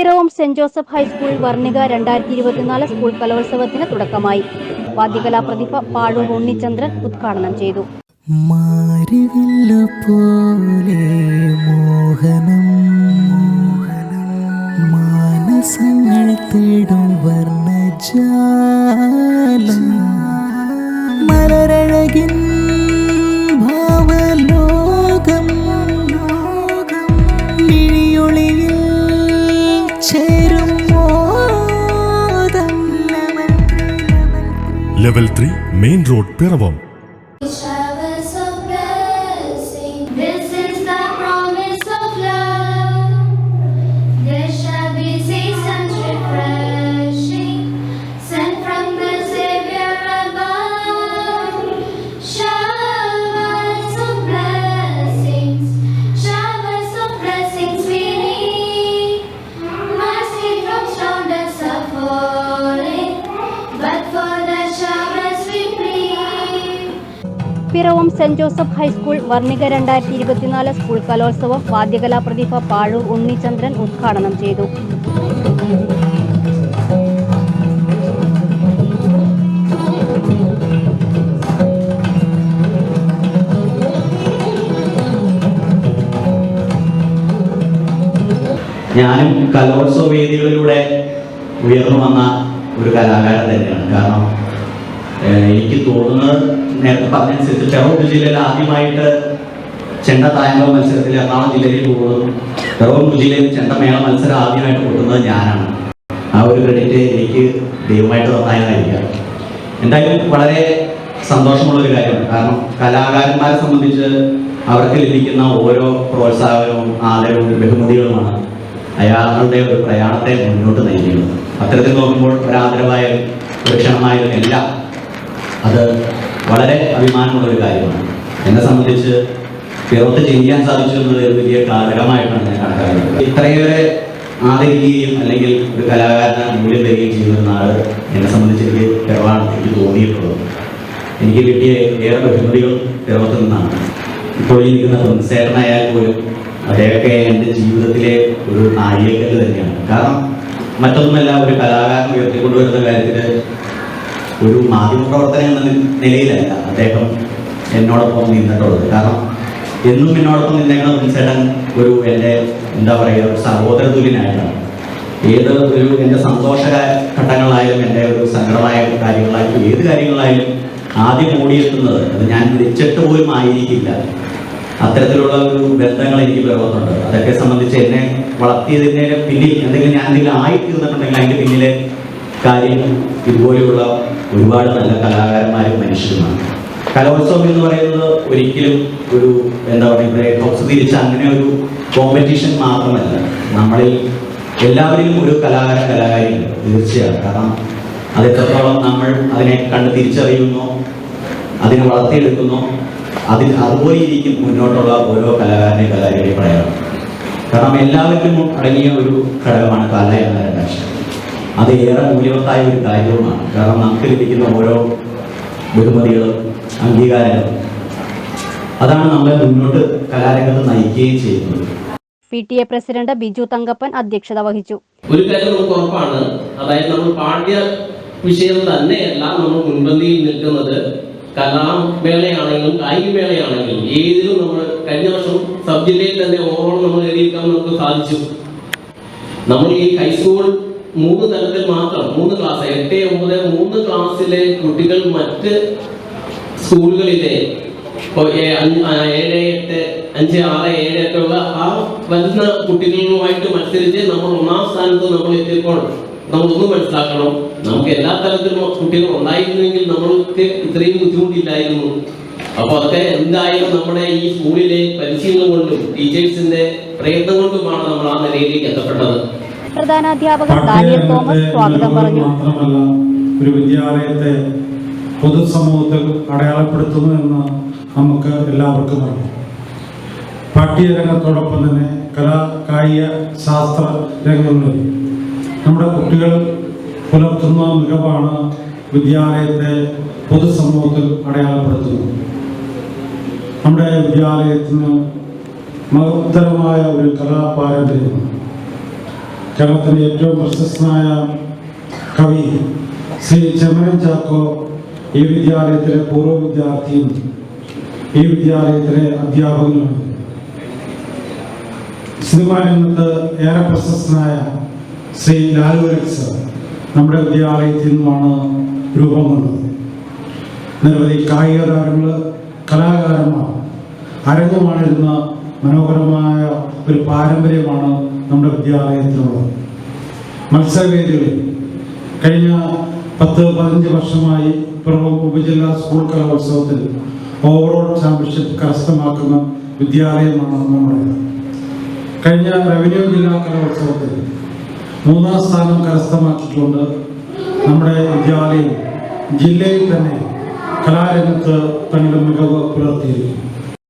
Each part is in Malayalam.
Piravom Saint Joseph high school Varnika രണ്ടായിരത്തി ഇരുപത്തിനാല് സ്കൂൾ കലോത്സവത്തിന് തുടക്കമായി. വാദ്യകലാ പ്രതിഭ പാഴൂർ ഉണ്ണിചന്ദ്രൻ ഉദ്ഘാടനം ചെയ്തു. മോഹനം മാനസങ്ങൾ തേടും വർണജാലം level three main road Piravom Piravom Saint Joseph high school Varnika രണ്ടായിരത്തി ഇരുപത്തിനാല് സ്കൂൾ കലോത്സവം വാദ്യകലാ പ്രതിഭ പാഴൂർ ഉണ്ണിചന്ദ്രൻ ഉദ്ഘാടനം ചെയ്തു. ഞാനും കലോത്സവ വേദികളിലൂടെ ഉയർന്നു വന്ന ഒരു കലാകാരൻ തന്നെയാണ്. കാരണം എനിക്ക് തോന്നുന്നത് നേരത്തെ പറഞ്ഞനുസരിച്ച് പെറോട്ട് ജില്ലയിൽ ആദ്യമായിട്ട് ചെണ്ട തായമ്പ മത്സരത്തിൽ എറണാകുളം ജില്ലയിൽ പോകുന്നതും പെറോട്ട് ജില്ലയിൽ ചെണ്ടമേള മത്സരം ആദ്യമായിട്ട് കൊടുക്കുന്നത് ഞാനാണ്. ആ ഒരു ക്രെഡിറ്റ് എനിക്ക് ദൈവമായിട്ട് തന്നായിരിക്കാം എന്തായാലും വളരെ സന്തോഷമുള്ള ഒരു കാര്യമാണ് കാരണം കലാകാരന്മാരെ സംബന്ധിച്ച് അവർക്ക് ലഭിക്കുന്ന ഓരോ പ്രോത്സാഹനവും ആദരവും ബഹുമതികളുമാണ് അയാളുടെ ഒരു പ്രയാണത്തെ മുന്നോട്ട് നയിക്കുന്നത്. അത്തരത്തിൽ നോക്കുമ്പോൾ ഒരാദരവായാലും ഒരു ക്ഷണമായാലും എല്ലാം അത് വളരെ അഭിമാനമുള്ള ഒരു കാര്യമാണ്. എന്നെ സംബന്ധിച്ച് പിറത്ത് ജയിക്കാൻ സാധിച്ചു എന്നത് വലിയ കാരകമായിട്ടാണ് ഞാൻ കണക്കാക്കുന്നത്. ഇത്രയേറെ ആദരിക്കുകയും അല്ലെങ്കിൽ ഒരു കലാകാരന് മൂല്യം തരികയും ചെയ്യുന്ന നാട് എന്നെ സംബന്ധിച്ച് എനിക്ക് പിറവാണ് എനിക്ക് തോന്നിയിട്ടുള്ളത്. എനിക്ക് കിട്ടിയ ഏറെ ബഹുമതികൾ കേരളത്തിൽ നിന്നാണ്. ഇപ്പോൾ ഇരിക്കുന്ന പ്രതിസേരനായാൽ പോലും അദ്ദേഹമൊക്കെ എന്റെ ജീവിതത്തിലെ ഒരു നാഴികക്കല്ല് തന്നെയാണ്. കാരണം മറ്റൊന്നുമല്ല ഒരു കലാകാരൻ ഉയർത്തിക്കൊണ്ടുവരുന്ന കാര്യത്തിൽ ഒരു മാധ്യമപ്രവർത്തനം എന്ന നിലയിലല്ല അദ്ദേഹം എന്നോടൊപ്പം നിന്നിട്ടുള്ളത്. കാരണം എന്നും എന്നോടൊപ്പം നിന്നേക്കുന്ന പ്രിൻസേട്ടൻ ഒരു എന്റെ എന്താ പറയുക ഒരു സഹോദര തുല്യനായിട്ടാണ് ഏത് ഒരു എന്റെ സന്തോഷ ഘട്ടങ്ങളായാലും എന്റെ ഒരു സങ്കടമായ കാര്യങ്ങളായാലും ഏത് കാര്യങ്ങളായാലും ആദ്യം ഓടിയെത്തുന്നത് അത് ഞാൻ വിളിച്ചിട്ട് പോലും ആയിരിക്കില്ല. അത്തരത്തിലുള്ള ഒരു ബന്ധങ്ങൾ എനിക്ക് പിറന്നുണ്ട് അതൊക്കെ സംബന്ധിച്ച് എന്നെ വളർത്തിയതിന്റെ പിന്നിൽ എന്തെങ്കിലും ഞാൻ എന്തെങ്കിലും ആയിത്തീർന്നിട്ടുണ്ടെങ്കിൽ അതിന്റെ പിന്നിലെ കാര്യം ഇതുപോലെയുള്ള ഒരുപാട് നല്ല കലാകാരന്മാരും മനുഷ്യരുമാണ്. കലോത്സവം എന്ന് പറയുന്നത് ഒരിക്കലും ഒരു എന്താ പറയുക ടോക്സ് തിരിച്ച് അങ്ങനെ ഒരു കോമ്പറ്റീഷൻ മാത്രമല്ല. നമ്മളിൽ എല്ലാവരിലും ഒരു കലാകാരൻ കലാകാരിയുണ്ട് തീർച്ചയാണ് കാരണം അത് എത്രത്തോളം നമ്മൾ അതിനെ കണ്ട് തിരിച്ചറിയുന്നു അതിനെ വളർത്തിയെടുക്കുന്നു അതിൽ അതുപോലെ ഇരിക്കും മുന്നോട്ടുള്ള ഓരോ കലാകാരനെ കലാകാരിയെ പറയാറുണ്ട് കാരണം എല്ലാവർക്കും അടങ്ങിയ ഒരു ഘടകമാണ് കല എന്ന രണ്ടാക്ഷം അത് ഏറെ മൂല്യവത്തായ ഒരു കാര്യവുമാണ്. കാരണം നമുക്ക് ലഭിക്കുന്ന ഓരോ ബഹുമതികളും അംഗീകാരങ്ങളും അതാണ് നമ്മളെ മുന്നോട്ട് കലാരംഗത്ത് നയിക്കുകയും ചെയ്യുന്നത്. P T A president Biju Thankappan അധ്യക്ഷത വഹിച്ചു. ഒരു കാര്യം നമുക്ക് ഉറപ്പാണ്. അതായത് നമ്മൾ പാഠ്യ വിഷയം തന്നെയല്ല നമ്മൾ മുൻപന്തിയിൽ നിൽക്കുന്നത്. കലാമേളയാണെങ്കിലും കായികമേളയാണെങ്കിലും ഏതിലും നമ്മൾ കഴിഞ്ഞ വർഷം സബ് ജില്ലയിൽ തന്നെ ഓവറോൾ നമ്മൾ എഴുതിയിരിക്കാൻ നമുക്ക് സാധിച്ചു. നമ്മൾ ഈ ഹൈസ്കൂൾ മൂന്ന് തലത്തിൽ മാത്രം മൂന്ന് ക്ലാസ് എട്ട് ഒമ്പത് മൂന്ന് ക്ലാസ്സിലെ കുട്ടികൾ മറ്റ് സ്കൂളുകളിലെ ഏഴ് എട്ട് അഞ്ച് ആറ് ഏഴ് ഒക്കെ ഉള്ള ആ വരുന്ന കുട്ടികളുമായിട്ട് മത്സരിച്ച് നമ്മൾ ഒന്നാം സ്ഥാനത്ത് നമ്മൾ എത്തിയപ്പോൾ നമ്മളൊന്ന് മനസ്സിലാക്കണം നമുക്ക് എല്ലാ തരത്തിലും കുട്ടികൾ ഉണ്ടായിരുന്നെങ്കിൽ നമ്മൾക്ക് ഇത്രയും ബുദ്ധിമുട്ടില്ലായിരുന്നു. അപ്പൊ അതൊക്കെ എന്തായാലും നമ്മുടെ ഈ സ്കൂളിലെ പരിശീലനം കൊണ്ടും ടീച്ചേഴ്സിന്റെ പ്രയത്നം കൊണ്ടുമാണ് നമ്മൾ ആ നിലയിലേക്ക് എത്തപ്പെട്ടത്. പ്രധാനാധ്യാപകൻ ഡാനിയൽ തോമസ് സ്വാഗതം പറഞ്ഞു. ഒരു വിദ്യാലയത്തെ പൊതുസമൂഹത്തിൽ അടയാളപ്പെടുത്തുന്നു എന്ന് നമുക്ക് എല്ലാവർക്കും അറിയാം. പാഠ്യരംഗത്തോടൊപ്പം തന്നെ കലാ കായിക ശാസ്ത്ര രംഗങ്ങളിൽ നമ്മുടെ കുട്ടികൾ പുലർത്തുന്ന മികവാണ് വിദ്യാലയത്തെ പൊതുസമൂഹത്തിൽ അടയാളപ്പെടുത്തുന്നത്. നമ്മുടെ വിദ്യാലയത്തിന് മഹത്തരമായ ഒരു കലാപാരമ്പര്യമാണ് കേരളത്തിന്റെ ഏറ്റവും പ്രശസ്തനായ കവി ശ്രീ ചെമ്മനം ചാക്കോ ഈ വിദ്യാലയത്തിലെ പൂർവ വിദ്യാർത്ഥിയും ഈ വിദ്യാലയത്തിലെ അധ്യാപകനുമാണ്. സിനിമാ രംഗത്ത് ഏറെ പ്രശസ്തനായ ശ്രീ ലാൽവരക്സ് നമ്മുടെ വിദ്യാലയത്തിൽ നിന്നുമാണ് രൂപം കൊണ്ടത് നിരവധി കായിക താരങ്ങൾ കലാകാരന്മാർ അരങ്ങുമാണിരുന്ന മനോഹരമായ ഒരു പാരമ്പര്യമാണ് നമ്മുടെ വിദ്യാലയത്തിനുള്ളത് മത്സരവേദികളിൽ കഴിഞ്ഞ പത്ത് പതിനഞ്ച് വർഷമായി പിറവം ഉപജില്ലാ സ്കൂൾ കലോത്സവത്തിൽ ഓവറോൾ ചാമ്പ്യൻഷിപ്പ് കരസ്ഥമാക്കുന്ന വിദ്യാലയമാണ് നമ്മുടേത് കഴിഞ്ഞ റവന്യൂ ജില്ലാ കലോത്സവത്തിൽ മൂന്നാം സ്ഥാനം കരസ്ഥമാക്കിക്കൊണ്ട് നമ്മുടെ വിദ്യാലയം ജില്ലയിൽ തന്നെ കലാരംഗത്ത് തങ്ങളുടെ മികവ് പുലർത്തിയിരുന്നു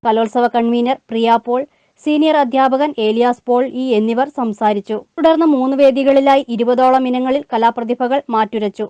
കലോത്സവ കൺവീനർ പ്രിയ പോൾ സീനിയർ അധ്യാപകൻ ഏലിയാസ് പോൾ ഇ എന്നിവർ സംസാരിച്ചു. തുടർന്ന് മൂന്ന് വേദികളിലായി ഇരുപതോളം ഇനങ്ങളിൽ കലാപ്രതിഭകൾ മാറ്റുരച്ചു.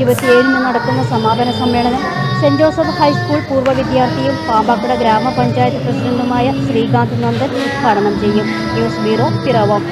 ഇരുപത്തിയേഴിന് നടക്കുന്ന സമാപന സമ്മേളനം സെന്റ് ജോസഫ് ഹൈസ്കൂൾ പൂർവ വിദ്യാർത്ഥിയും പാമ്പാക്കുട ഗ്രാമപഞ്ചായത്ത് പ്രസിഡന്റുമായ ശ്രീകാന്ത് നന്ദൻ ഉദ്ഘാടനം ചെയ്യും. News bureau Piravom